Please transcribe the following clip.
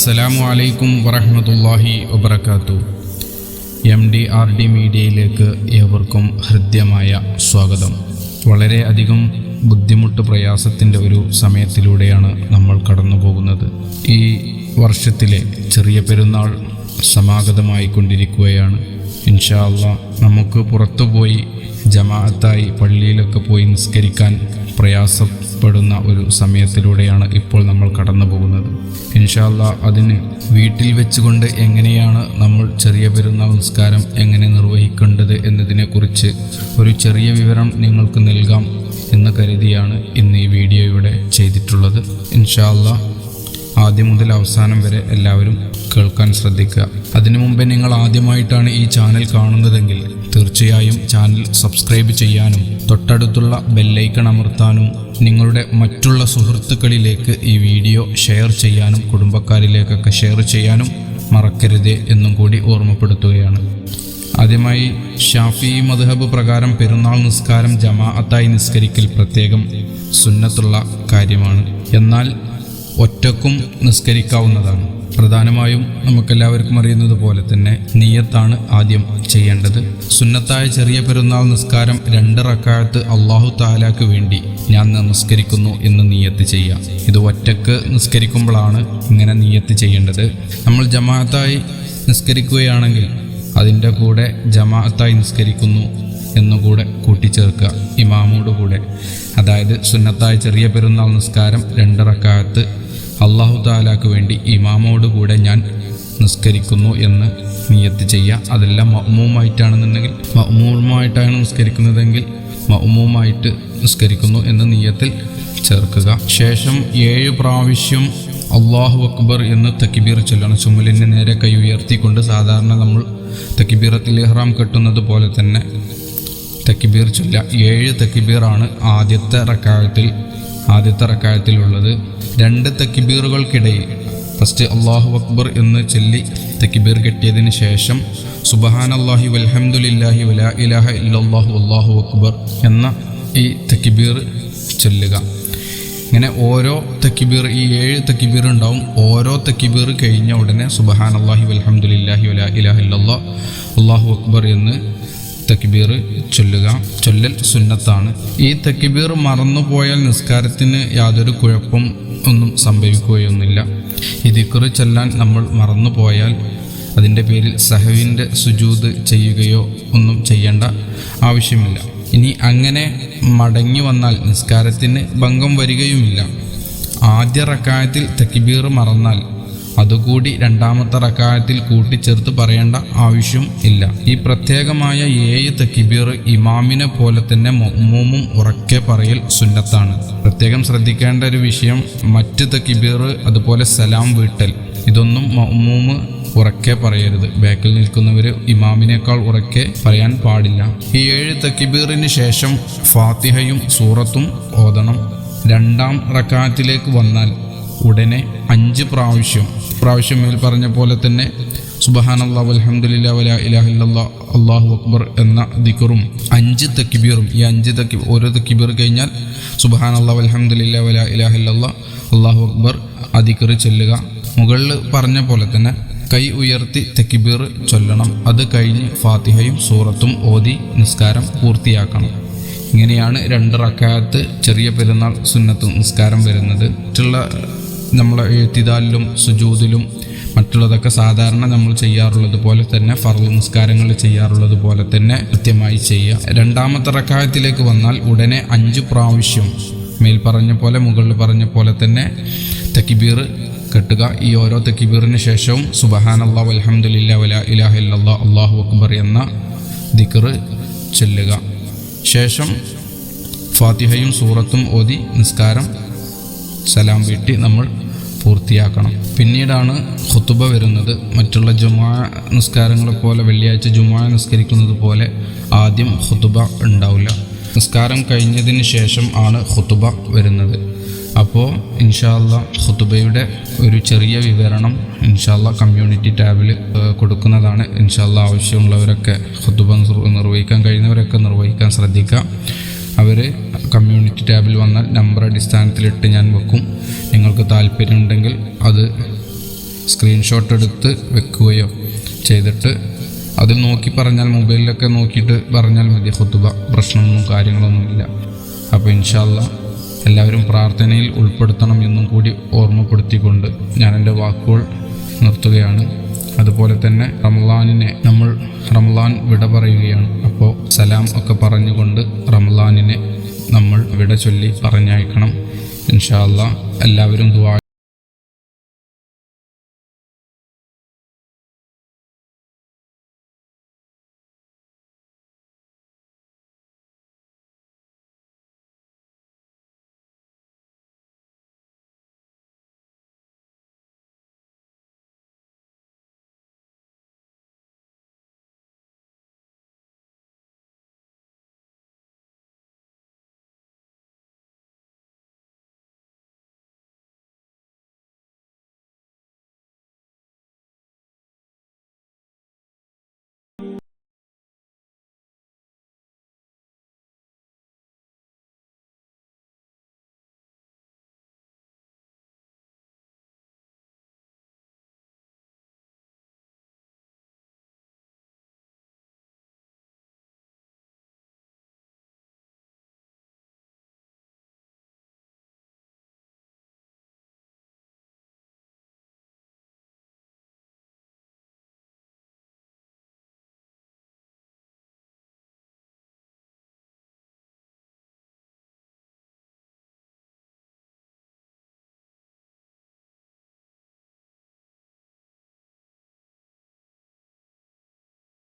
അസ്സലാമു അലൈക്കും വറഹ്മത്തുള്ളാഹി വബർക്കാത്തു എം ഡി ആർ ഡി മീഡിയയിലേക്ക് ഏവർക്കും ഹൃദ്യമായ സ്വാഗതം. വളരെയധികം ബുദ്ധിമുട്ട് പ്രയാസത്തിന്റെ ഒരു സമയത്തിലൂടെയാണ് നമ്മൾ കടന്നു പോകുന്നത്. ഈ വർഷത്തിലെ ചെറിയ പെരുന്നാൾ സമാഗതമായി കൊണ്ടിരിക്കുകയാണ് ഇൻഷാ അള്ളാ നമുക്ക് പുറത്തുപോയി ജമാഅത്തായി പള്ളിയിലൊക്കെ പോയി നിസ്കരിക്കാൻ പ്രയാസപ്പെടുന്ന ഒരു സമയത്തിലൂടെയാണ് ഇപ്പോൾ നമ്മൾ കടന്നു പോകുന്നത്. ഇൻഷാല്ല അതിന് വീട്ടിൽ വെച്ചുകൊണ്ട് എങ്ങനെയാണ് നമ്മൾ ചെറിയ പെരുന്നാൾ നിസ്കാരം എങ്ങനെ നിർവഹിക്കേണ്ടത് എന്നതിനെക്കുറിച്ച് ഒരു ചെറിയ വിവരം നിങ്ങൾക്ക് നൽകാം എന്ന് കരുതിയാണ് ഇന്ന് ഈ വീഡിയോ ഇവിടെ ചെയ്തിട്ടുള്ളത്. ഇൻഷാല്ല ആദ്യം മുതൽ അവസാനം വരെ എല്ലാവരും കേൾക്കാൻ ശ്രദ്ധിക്കുക. അതിനു മുമ്പേ നിങ്ങൾ ആദ്യമായിട്ടാണ് ഈ ചാനൽ കാണുന്നതെങ്കിൽ തീർച്ചയായും ചാനൽ സബ്സ്ക്രൈബ് ചെയ്യാനും തൊട്ടടുത്തുള്ള ബെല്ലൈക്കൺ അമർത്താനും നിങ്ങളുടെ മറ്റുള്ള സുഹൃത്തുക്കളിലേക്ക് ഈ വീഡിയോ ഷെയർ ചെയ്യാനും കുടുംബക്കാരിലേക്കൊക്കെ ഷെയർ ചെയ്യാനും മറക്കരുതേ എന്നും കൂടി ഓർമ്മപ്പെടുത്തുകയാണ്. ആദ്യമായി ഷാഫി മദ്ഹബ് പ്രകാരം പെരുന്നാൾ നിസ്കാരം ജമാഅത്തായി നിസ്കരിക്കൽ പ്രത്യേകം സുന്നത്തുള്ള കാര്യമാണ്. എന്നാൽ ഒറ്റക്കും നിസ്കരിക്കാവുന്നതാണ്. പ്രധാനമായും നമുക്കെല്ലാവർക്കും അറിയുന്നത് പോലെ തന്നെ നീയത്താണ് ആദ്യം ചെയ്യേണ്ടത്. സുന്നത്തായ ചെറിയ പെരുന്നാൾ നിസ്കാരം രണ്ട് റക്കായത്ത് അള്ളാഹു താലാക്ക് വേണ്ടി ഞാൻ നിസ്കരിക്കുന്നു എന്ന് നീയത്ത് ചെയ്യാം. ഇത് ഒറ്റയ്ക്ക് നിസ്കരിക്കുമ്പോഴാണ് ഇങ്ങനെ നീയത്ത് ചെയ്യേണ്ടത്. നമ്മൾ ജമാഅത്തായി നിസ്കരിക്കുകയാണെങ്കിൽ അതിന്റെ കൂടെ ജമാഅത്തായി നിസ്കരിക്കുന്നു. എന്നുകൂടെ കൂട്ടിച്ചേർക്കുക. ഇമാമോട് കൂടെ അതായത് സുന്നത്തായ ചെറിയ പെരുന്നാൾ നിസ്കാരം രണ്ട് റക്കായത്ത് അള്ളാഹു താലാക്ക് വേണ്ടി ഇമാമോട് കൂടെ ഞാൻ നിസ്കരിക്കുന്നു എന്ന് നിയത്ത് ചെയ്യുക അതെല്ലാം മൗമൂമായിട്ടാണെന്നുണ്ടെങ്കിൽ മൗമൂമായിട്ടാണ് നിസ്കരിക്കുന്നതെങ്കിൽ മൗമൂമായിട്ട് നിസ്കരിക്കുന്നു എന്ന നിയത്തിൽ ചേർക്കുക. ശേഷം ഏഴ് പ്രാവശ്യം അള്ളാഹു അക്ബർ എന്ന് തക്കിബീർ ചൊല്ലണം. ചുമലിനെ നേരെ കൈ ഉയർത്തിക്കൊണ്ട് സാധാരണ നമ്മൾ തക്കിബീറത്തിൽ ഇഹ്റാം കെട്ടുന്നത് പോലെ തന്നെ തക്കിബീർ ചൊല്ല. ഏഴ് തക്കിബീറാണ് ആദ്യത്തെ റക്കായത്തിൽ ആദ്യത്തെ റക്കായത്തിലുള്ളത്. രണ്ട് തക്കിബീറുകൾക്കിടയിൽ ഫസ്റ്റ് അള്ളാഹു അക്ബർ എന്ന് ചൊല്ലി തക്കിബീർ കെട്ടിയതിന് ശേഷം സുബഹാൻ അള്ളാഹി വൽഹംദുലില്ലാഹി വല ഇലാഹ ഇല്ലാഹു അള്ളാഹു അക്ബർ എന്ന ഈ തക്കിബീർ ചൊല്ലുക. ഇങ്ങനെ ഓരോ തക്കിബീർ ഈ ഏഴ് തക്കിബീർ ഉണ്ടാവും. ഓരോ തക്കിബീർ കഴിഞ്ഞ ഉടനെ സുബഹാൻ അള്ളാഹി വൽഹംദുലില്ലാഹി വല ഇലാഹ ഇല്ലാഹു അള്ളാഹു അക്ബർ എന്ന് തക്കിബീർ ചൊല്ലുക. ചൊല്ലൽ സുന്നത്താണ്. ഈ തക്കിബീർ മറന്നുപോയാൽ നിസ്കാരത്തിന് യാതൊരു കുഴപ്പം ഒന്നും സംഭവിക്കുകയൊന്നുമില്ല. ഈ ദിക്കറ് ചൊല്ലാൻ നമ്മൾ മറന്നുപോയാൽ അതിന്റെ പേരിൽ സഹവിന്റെ സുജൂത് ചെയ്യുകയോ ഒന്നും ചെയ്യേണ്ട ആവശ്യമില്ല. ഇനി അങ്ങനെ മടങ്ങി വന്നാൽ നിസ്കാരത്തിന് ഭംഗം വരികയുമില്ല. ആദ്യ റക്കായത്തിൽ തക്കിബീർ മറന്നാൽ അതുകൂടി രണ്ടാമത്തെ റക്കായത്തിൽ കൂട്ടിച്ചേർത്ത് പറയേണ്ട ആവശ്യം ഇല്ല. ഈ പ്രത്യേകമായ ഏഴ് തക്കിബീർ ഇമാമിനെ പോലെ തന്നെ മൊമ്മൂമും ഉറക്കെ പറയൽ സുന്നത്താണ്. പ്രത്യേകം ശ്രദ്ധിക്കേണ്ട ഒരു വിഷയം മറ്റ് തക്കിബീർ അതുപോലെ സലാം വീട്ടൽ. ഇതൊന്നും മൊമ്മൂമ് ഉറക്കെ പറയരുത്. ബാക്കിൽ നിൽക്കുന്നവർ ഇമാമിനേക്കാൾ ഉറക്കെ പറയാൻ പാടില്ല. ഈ ഏഴ് തക്കിബീറിന് ശേഷം ഫാത്തിഹയും സൂറത്തും ഓതണം. രണ്ടാം റക്കാത്തിലേക്ക് വന്നാൽ ഉടനെ അഞ്ച് പ്രാവശ്യം പ്രാവശ്യം മേൽ പറഞ്ഞ പോലെ തന്നെ അള്ളാഹ് അലഹമുല്ല വല ഇലാഹില്ല അള്ളാഹു അക്ബർ എന്ന ദിക്കറും അഞ്ച് തക്കിബീറും ഈ അഞ്ച് തക്കി ഓരോ തക്കിബീർ കഴിഞ്ഞാൽ അള്ളാഹ് അലഹമുല്ല വല ഇലാഹില്ല അള്ളാഹു അക്ബർ ആ ദിക്കറ് ചൊല്ലുക. മുകളിൽ പറഞ്ഞ പോലെ തന്നെ കൈ ഉയർത്തി തെക്കിബീർ ചൊല്ലണം. അത് കഴിഞ്ഞ് ഫാത്തിഹയും സൂറത്തും ഓതി നിസ്കാരം പൂർത്തിയാക്കണം. ഇങ്ങനെയാണ് രണ്ട് റക്കായത്ത് ചെറിയ പെരുന്നാൾ സുന്നത്ത് നിസ്കാരം വരുന്നത്. മറ്റുള്ള നമ്മളെ എഴുത്തിതാലിലും സുജൂതിലും മറ്റുള്ളതൊക്കെ സാധാരണ നമ്മൾ ചെയ്യാറുള്ളത് പോലെ തന്നെ ഫർൾ നിസ്കാരങ്ങൾ ചെയ്യാറുള്ളത് പോലെ തന്നെ കൃത്യമായി ചെയ്യുക. രണ്ടാമത്തെ റക്കായത്തിലേക്ക് വന്നാൽ ഉടനെ അഞ്ച് പ്രാവശ്യം മേൽ പറഞ്ഞ പോലെ മുകളിൽ പറഞ്ഞ പോലെ തന്നെ തക്കിബീർ കെട്ടുക. ഈ ഓരോ തക്കിബീറിന് ശേഷവും അള്ളാഹ് അലഹമുല്ല ഇലാഹ ഇല്ലാ അള്ളാഹു അക്ബർ എന്ന ദിക്കർ ചൊല്ലുക. ശേഷം ഫാത്തിഹയും സൂറത്തും ഓതി നിസ്കാരം സലാം വീട്ടി നമ്മൾ പൂർത്തിയാക്കണം. പിന്നീടാണ് ഖുത്തുബ വരുന്നത്. മറ്റുള്ള ജുമാ നിസ്കാരങ്ങളെ പോലെ വെള്ളിയാഴ്ച ജുമാ നിസ്കരിക്കുന്നത് പോലെ ആദ്യം ഖുത്തുബ ഉണ്ടാവില്ല. നിസ്കാരം കഴിഞ്ഞതിന് ശേഷം ആണ് ഖുത്തുബ വരുന്നത്. അപ്പോൾ ഇൻഷാല്ല ഖുത്തുബയുടെ ഒരു ചെറിയ വിവരണം ഇൻഷാല്ല കമ്മ്യൂണിറ്റി ടാബിൽ കൊടുക്കുന്നതാണ്. ഇൻഷാല്ല ആവശ്യമുള്ളവരൊക്കെ ഖുത്തുബ നിർവഹിക്കാൻ കഴിയുന്നവരൊക്കെ നിർവഹിക്കാൻ ശ്രദ്ധിക്കുക. അവർ കമ്മ്യൂണിറ്റി ടാബിൽ വന്നാൽ നമ്പർ അടിസ്ഥാനത്തിലിട്ട് ഞാൻ വെക്കും. നിങ്ങൾക്ക് താല്പര്യമുണ്ടെങ്കിൽ അത് സ്ക്രീൻഷോട്ട് എടുത്ത് വെക്കുകയോ ചെയ്തിട്ട് അത് നോക്കി പറഞ്ഞാൽ മൊബൈലിലൊക്കെ നോക്കിയിട്ട് പറഞ്ഞാൽ മതി. ഹുത്തുബ പ്രശ്നമൊന്നും കാര്യങ്ങളൊന്നുമില്ല അപ്പോൾ ഇൻഷാല്ല എല്ലാവരും പ്രാർത്ഥനയിൽ ഉൾപ്പെടുത്തണം എന്നും കൂടി ഓർമ്മപ്പെടുത്തിക്കൊണ്ട് ഞാൻ എന്റെ വാക്കുകൾ നിർത്തുകയാണ്. അതുപോലെ തന്നെ റംലാനിനെ നമ്മൾ റംലാൻ വിട പറയുകയാണ്. അപ്പോൾ സലാം ഒക്കെ പറഞ്ഞുകൊണ്ട് റംലാനിനെ നമ്മൾ വിട ചൊല്ലി പറഞ്ഞയക്കണം. ഇൻഷാല്ല എല്ലാവരും ദുആ